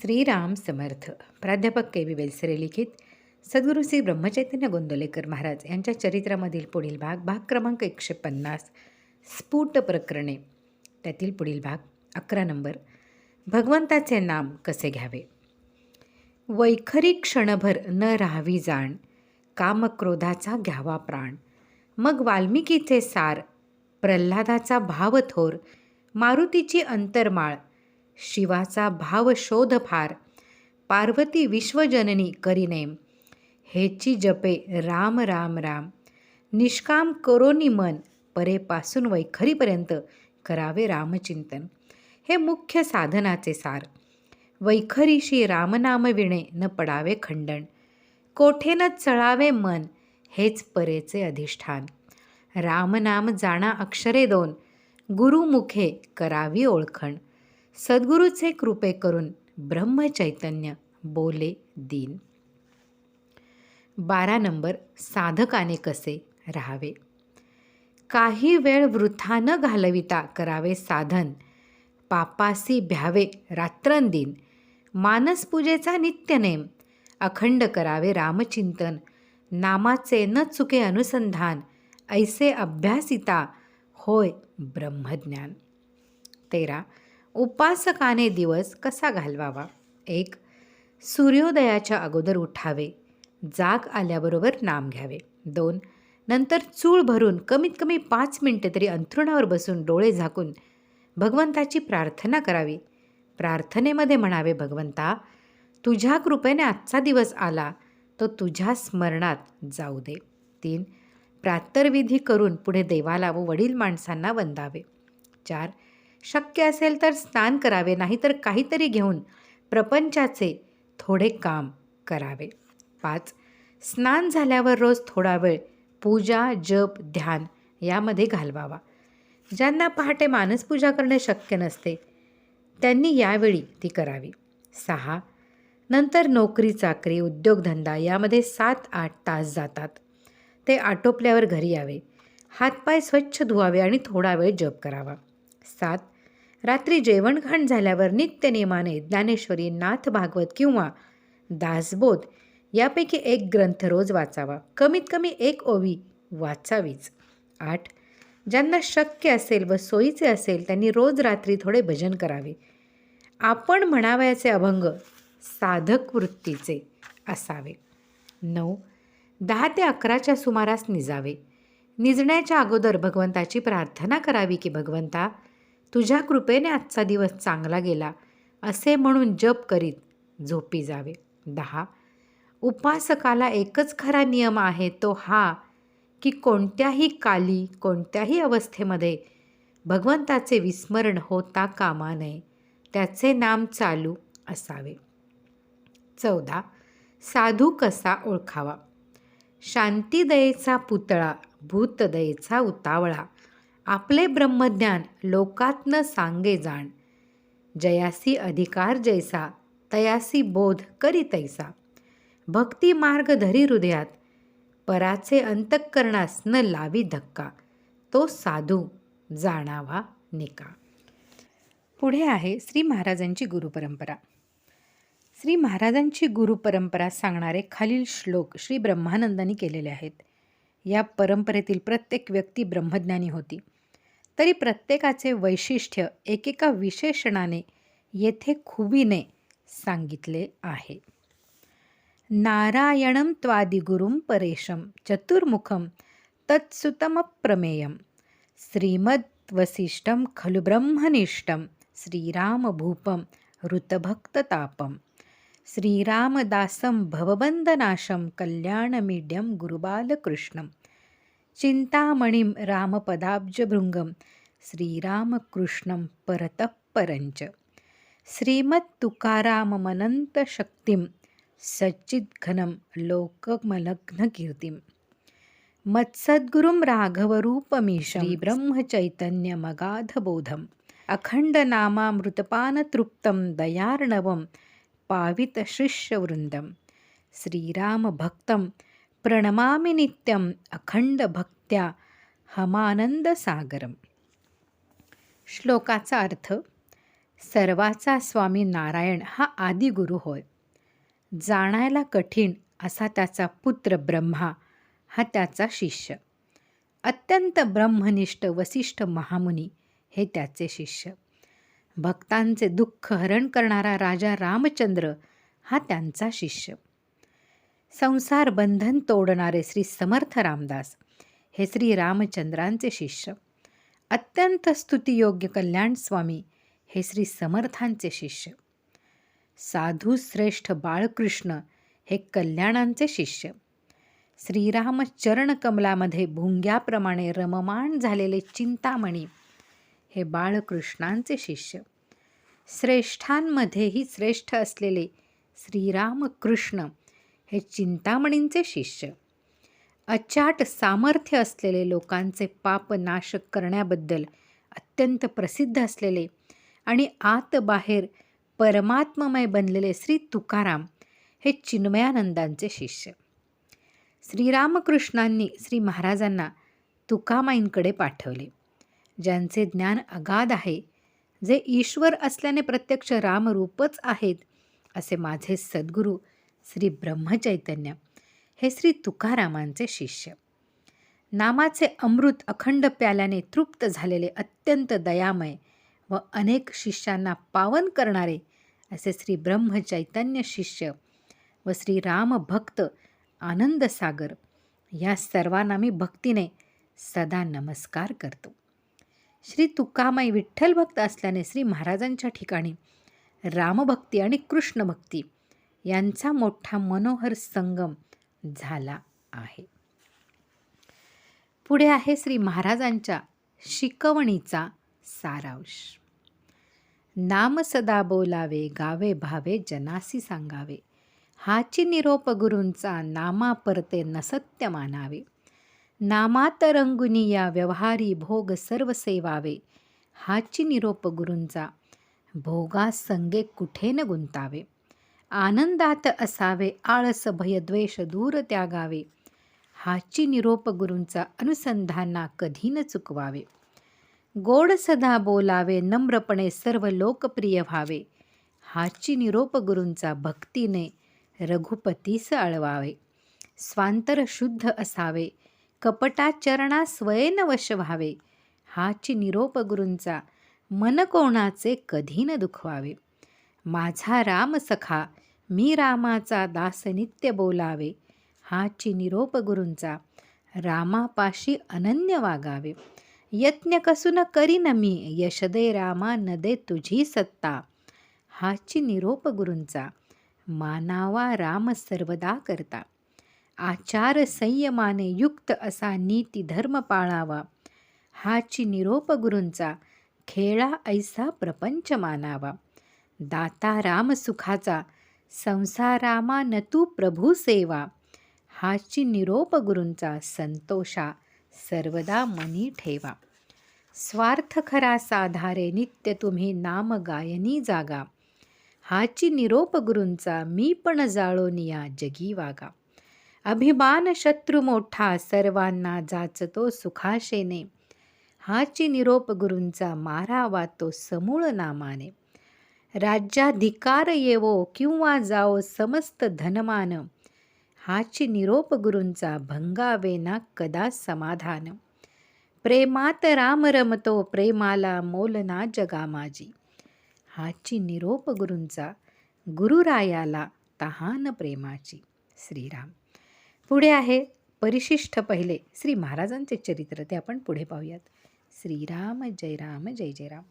श्रीराम समर्थ. प्राध्यापक K V वेलसरे लिखित. सद्गुरू श्री ब्रह्मचैतन्य गोंदलेकर महाराज यांच्या चरित्रामधील पुढील भाग भाग क्रमांक एकशे पन्नास स्फुट प्रकरणे. त्यातील पुढील भाग अकरा नंबर. भगवंताचे नाम कसे घ्यावे? वैखरी क्षणभर न राहावी जाण कामक्रोधाचा घ्यावा प्राण. मग वाल्मिकीचे सार प्रल्हादाचा भावथोर मारुतीची अंतरमाळ शिवाचा भाव शोध फार. पार्वती विश्वजननी करीने हेची जपे राम राम राम. निष्काम करोनी मन परेपासून वैखरीपर्यंत करावे रामचिंतन. हे मुख्य साधनाचे सार. वैखरीशी रामनाम विणे न पडावे खंडण कोठे न चळावे मन हेच परेचे अधिष्ठान. रामनाम जाणा अक्षरे दोन. गुरुमुखे करावी ओळखण. सद्गुरूचे कृपे करून ब्रह्मचैतन्य बोले दीन. बारा नंबर साधकाने कसे राहावे? काही वेळ वृथा न घालविता करावे साधन पापासी भ्यावे रात्रंदिन मानसपूजेचा नित्यनेम अखंड करावे रामचिंतन नामाचे न चुके अनुसंधान ऐसे अभ्यासिता होय ब्रह्मज्ञान. तेरा उपासकाने दिवस कसा घालवावा? एक सूर्योदयाच्या अगोदर उठावे. जाग आल्याबरोबर नाम घ्यावे. दोन नंतर चूळ भरून कमीत कमी पाच मिनटे तरी अंथरुणावर बसून डोळे झाकून भगवंताची प्रार्थना करावी. प्रार्थनेमध्ये म्हणावे भगवंता तुझ्या कृपेने आजचा दिवस आला. तो तुझ्या स्मरणात जाऊ दे. तीन प्रातर्विधी करून पुढे देवाला व वडील माणसांना वंदावे. चार शक्य असेल तर स्नान करावे नाहीतर काहीतरी घेऊन प्रपंचाचे थोडे काम करावे. पाच स्नान झाल्यावर रोज थोडा वेळ पूजा जप ध्यान यामध्ये घालवावा. ज्यांना पहाटे मानसपूजा करणे शक्य नसते त्यांनी यावेळी ती करावी. सहा नंतर नोकरी चाकरी उद्योगधंदा यामध्ये सात आठ तास जातात. ते आटोपल्यावर घरी यावे. हातपाय स्वच्छ धुवावे आणि थोडा वेळ जप करावा. सात रात्री जेवणखाण झाल्यावर नित्यनियमाने ज्ञानेश्वरी नाथ भागवत किंवा दासबोध यापैकी एक ग्रंथ रोज वाचावा. कमीत कमी एक ओवी वाचावीच. आठ ज्यांना शक्य असेल व सोयीचे असेल त्यांनी रोज रात्री थोडे भजन करावे. आपण म्हणावयाचे अभंग साधक वृत्तीचे असावे. नऊ दहा ते अकराच्या सुमारास निजावे. निजण्याच्या अगोदर भगवंताची प्रार्थना करावी की भगवंता तुझ्या कृपेने आजचा दिवस चांगला गेला असे म्हणून जप करीत झोपी जावे. दहा. उपासकाला एकच खरा नियम आहे तो हा की कोणत्याही काली कोणत्याही अवस्थेमध्ये भगवंताचे विस्मरण होता कामा नये त्याचे नाम चालू असावे. चौदा. साधू कसा ओळखावा? शांतीदयेचा पुतळा भूतदयेचा उतावळा. आपले ब्रह्मज्ञान लोकातनं सांगे जाण. जयासी अधिकार जैसा तयासी बोध करी तैसा. भक्ती मार्ग धरी हृदयात पराचे अंतःकरणास न लावी धक्का. तो साधू जाणावा निका. पुढे आहे श्री महाराजांची गुरुपरंपरा. श्री महाराजांची गुरुपरंपरा सांगणारे खालील श्लोक श्री ब्रह्मानंदांनी केलेले आहेत. या परंपरेतील प्रत्येक व्यक्ती ब्रह्मज्ञानी होती. तरी प्रत्येकाचे वैशिष्ट्य एकेका विशेषणाने येथे खुबीने सांगितले आहे. नारायणं त्वादिगुरुं परेशं चतुर्मुखं तत्सुतमप्रमेयं श्रीमद्वसिष्ठं खलु ब्रह्मनिष्ठं श्रीरामभूपं ऋतभक्ततापं श्रीरामदासं भवबन्धनाशं कल्याणमीड्यं गुरुबालकृष्णं चिंतामणिं रामपदाब्जभृङ्गं श्रीरामकृष्णं परतः परञ्च श्रीमत्तुकाराममनन्तशक्तिं सच्चिद्घनं लोकमलग्नकीर्तिं मत्सद्गुरुं राघवरूपमीशं ब्रह्मचैतन्यमगाधबोधम् अखण्डनामामृतपानतृप्तं दयार्णवं पावितशिष्यवृन्दं श्रीरामभक्तं प्रणमामि नित्यम् अखंडभक्त्या हमानंदसागरम श्लोकाचा अर्थ सर्वाचा स्वामी नारायण हा आदिगुरु होय जाणायला कठीण असा त्याचा पुत्र ब्रह्मा हा त्याचा शिष्य अत्यंत ब्रह्मनिष्ठ वसिष्ठ महामुनी हे त्याचे शिष्य भक्तांचे दुःख हरण करणारा राजा रामचंद्र हा त्यांचा शिष्य संसार बंधन तोडणारे श्री समर्थ रामदास. हे श्री रामचंद्रांचे शिष्य. अत्यंत स्तुतियोग्य कल्याण स्वामी हे श्री समर्थांचे शिष्य. साधू श्रेष्ठ बाळकृष्ण हे कल्याणांचे शिष्य. श्रीराम चरणकमलामध्ये भुंग्याप्रमाणे रममाण झालेले चिंतामणी हे बाळकृष्णांचे शिष्य. श्रेष्ठांमध्येही श्रेष्ठ असलेले श्रीरामकृष्ण हे चिंतामणींचे शिष्य. अचाट सामर्थ्य असलेले लोकांचे पाप नाश करण्याबद्दल अत्यंत प्रसिद्ध असलेले आणि आत बाहेर परमात्ममय बनलेले श्री तुकाराम हे चिन्मयानंदांचे शिष्य. श्रीरामकृष्णांनी श्री महाराजांना तुकामाईंकडे पाठवले ज्यांचे ज्ञान अगाध आहे जे ईश्वर असल्याने प्रत्यक्ष रामरूपच आहेत असे माझे सद्गुरू श्री ब्रह्मचैतन्य हे श्री तुकारामांचे शिष्य. नामाचे अमृत अखंड प्याल्याने तृप्त झालेले अत्यंत दयामय व अनेक शिष्यांना पावन करणारे असे श्री ब्रह्मचैतन्य शिष्य व श्री रामभक्त आनंदसागर या सर्वांना मी भक्तीने सदा नमस्कार करतो. श्री तुकामाई विठ्ठल भक्त असल्याने श्री महाराजांच्या ठिकाणी रामभक्ती आणि कृष्णभक्ती यांचा मोठा मनोहर संगम झाला आहे. पुढे आहे श्री महाराजांच्या शिकवणीचा सारांश. नाम सदा बोलावे गावे भावे जनासी सांगावे. हाची निरोप गुरूंचा नामा परते नसत्य मानावे. नामात रंगुनी या व्यवहारी भोग सर्व सेवावे. हाची निरोप गुरूंचा भोगा संगे कुठे न गुंतावे. आनंदात असावे आळस भय द्वेष दूर त्यागावे. हाची निरोप गुरूंचा अनुसंधाना कधी न चुकवावे. गोड सदा बोलावे नम्रपणे सर्व लोकप्रिय व्हावे. हाची निरोप गुरूंचा भक्तीने रघुपतीस अळवावे स्वांतर शुद्ध असावे कपटाचरणा स्वयन वश व्हावे. हाची निरोप गुरूंचा मन कोणाचे कधी न दुखवावे. माझा राम सखा मी रामाचा दास नित्य बोलावे हाची निरोप गुरूंचा रामापाशी अनन्य वागावे. यत्न कसून करीन मी यशदे रामा नदे तुझी सत्ता. हाची निरोप गुरूंचा मानावा राम सर्वदा करता. आचार संयमाने युक्त असा नीती धर्म पाळावा. हाची निरोप गुरूंचा खेळा ऐसा प्रपंच मानावा. दाता राम सुखाचा संसारामा न तू प्रभू सेवा. हाची निरोप गुरूंचा संतोषा सर्वदा मनी ठेवा. स्वार्थ खरा साधारे नित्य तुम्ही नाम गायनी जागा. हाची निरोप गुरूंचा मी पण जाळोनिया जगी वागा. अभिमान शत्रू मोठा सर्वांना जाचतो सुखाशेने. हाची निरोप गुरूंचा मारावा तो समूळ नामाने. राज्याधिकार येवो किंवा जाओ समस्त धनमान. हाची निरोप गुरूंचा भंगावेना कदा समाधान. प्रेमात राम रमतो प्रेमाला मोलना जगामाजी हाची निरोप गुरूंचा गुरुरायाला तहान प्रेमाची. श्रीराम. पुढे आहे परिशिष्ट पहिले. श्री महाराजांचे चरित्र. ते आपण पुढे पाहूयात. श्रीराम जय राम जय जय राम